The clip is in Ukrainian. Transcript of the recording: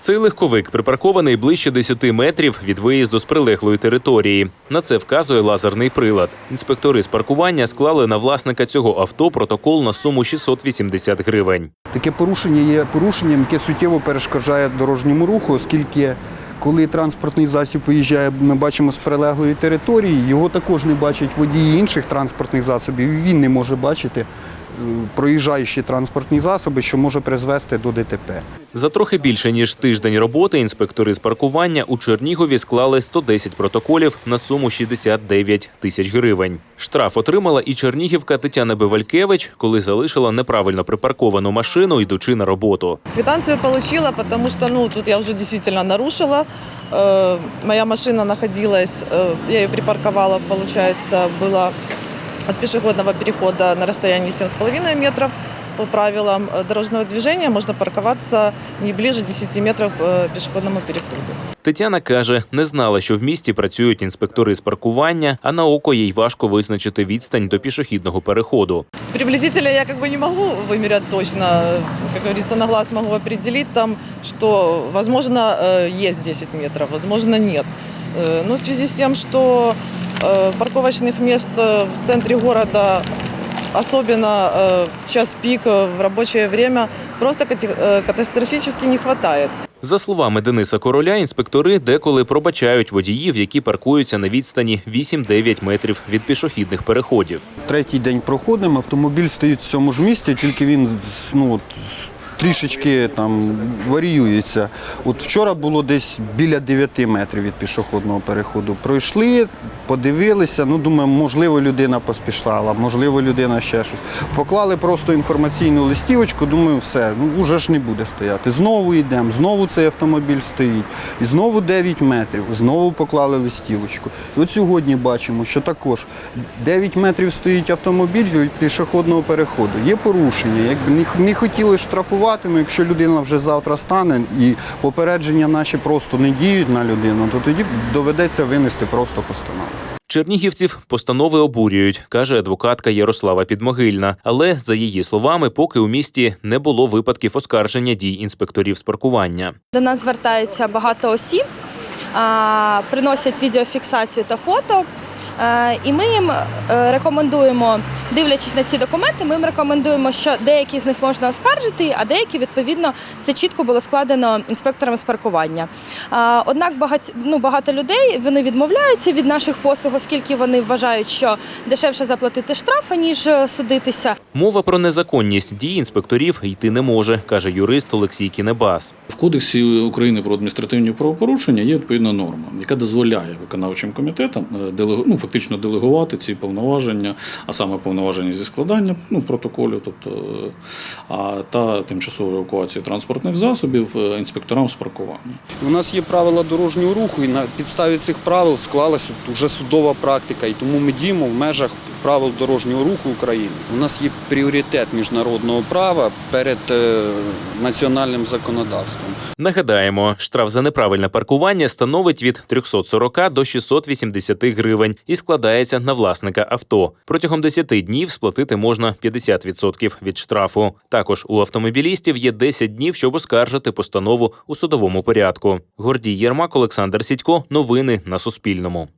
Цей легковик припаркований ближче 10 метрів від виїзду з прилеглої території. На це вказує лазерний прилад. Інспектори з паркування склали на власника цього авто протокол на суму 680 гривень. Таке порушення є порушенням, яке суттєво перешкоджає дорожньому руху, оскільки коли транспортний засіб виїжджає, ми бачимо з прилеглої території, його також не бачать водії інших транспортних засобів. Він не може бачити проїжджаючі транспортні засоби, що може призвести до ДТП. За трохи більше ніж тиждень роботи інспектори з паркування у Чернігові склали 110 протоколів на суму 69 тисяч гривень. Штраф отримала і чернігівка Тетяна Бивалькевич, коли залишила неправильно припарковану машину, йдучи на роботу. Квитанцию получила, потому что, ну, тут я уже действительно нарушила. Э, моя машина находилась, э, я ее припарковала, получается, была от пешеходного перехода на расстоянии 7,5 метров. По правилам э, дорожного движения можно парковаться не ближе 10 метров к э, пешеходному переходу. Тетяна каже, не знала, що в місті працюють інспектори з паркування, а на око їй важко визначити відстань до пішохідного переходу. Приблизительно я как бы не могу вымерять точно, как говорится, на глаз могу определить там, что, возможно, э, есть 10 метров, возможно, нет. Э, Но в связи с тем, что э, парковочных мест э, в центре города, особенно э, в час пик, э, в рабочее время, просто кате- э, катастрофически не хватает. За словами Дениса Короля, інспектори деколи пробачають водіїв, які паркуються на відстані 8-9 метрів від пішохідних переходів. Третій день проходимо, автомобіль стоїть в цьому ж місці, тільки він з- ну, от, з- трішечки там варіюється. От вчора було десь біля 9 метрів від пішохідного переходу. Пройшли, подивилися. Ну, думаю, можливо, людина поспішала, можливо, людина ще щось. Поклали просто інформаційну листівочку, думаю, все, ну вже ж не буде стояти. Знову йдемо, знову цей автомобіль стоїть. І знову 9 метрів, знову поклали листівочку. І от сьогодні бачимо, що також 9 метрів стоїть автомобіль від пішохідного переходу. Є порушення. Якби не, не хотіли штрафувати, ну якщо людина вже завтра стане і попередження наші просто не діють на людину, то тоді доведеться винести просто постанову. Чернігівців постанови обурюють, каже адвокатка Ярослава Підмогильна. Але за її словами, поки у місті не було випадків оскарження дій інспекторів з паркування. До нас звертається багато осіб, приносять відеофіксацію та фото. І ми їм е, рекомендуємо, дивлячись на ці документи, ми їм рекомендуємо, що деякі з них можна оскаржити, а деякі відповідно все чітко було складено інспектором з паркування. А, Однак багать, ну, багато людей вони відмовляються від наших послуг, оскільки вони вважають, що дешевше заплатити штраф, ніж е, судитися. Мова про незаконність дій інспекторів йти не може, каже юрист Олексій Кінебас. В Кодексі України про адміністративні правопорушення є відповідна норма, яка дозволяє виконавчим комітетам е, ну, фактично делегувати ці повноваження, а саме повноваження зі складання ну, протоколів, тобто е, а, та тимчасової евакуації транспортних засобів е, інспекторам з паркування. У нас є правила дорожнього руху, і на підставі цих правил склалася вже судова практика, і тому ми діємо в межах правил дорожнього руху України. У нас є пріоритет міжнародного права перед е, національним законодавством. Нагадаємо, штраф за неправильне паркування становить від 340 до 680 гривень і складається на власника авто. Протягом 10 днів сплатити можна 50% від штрафу. Також у автомобілістів є 10 днів, щоб оскаржити постанову у судовому порядку. Гордій Єрмак, Олександр Сідько. Новини на Суспільному.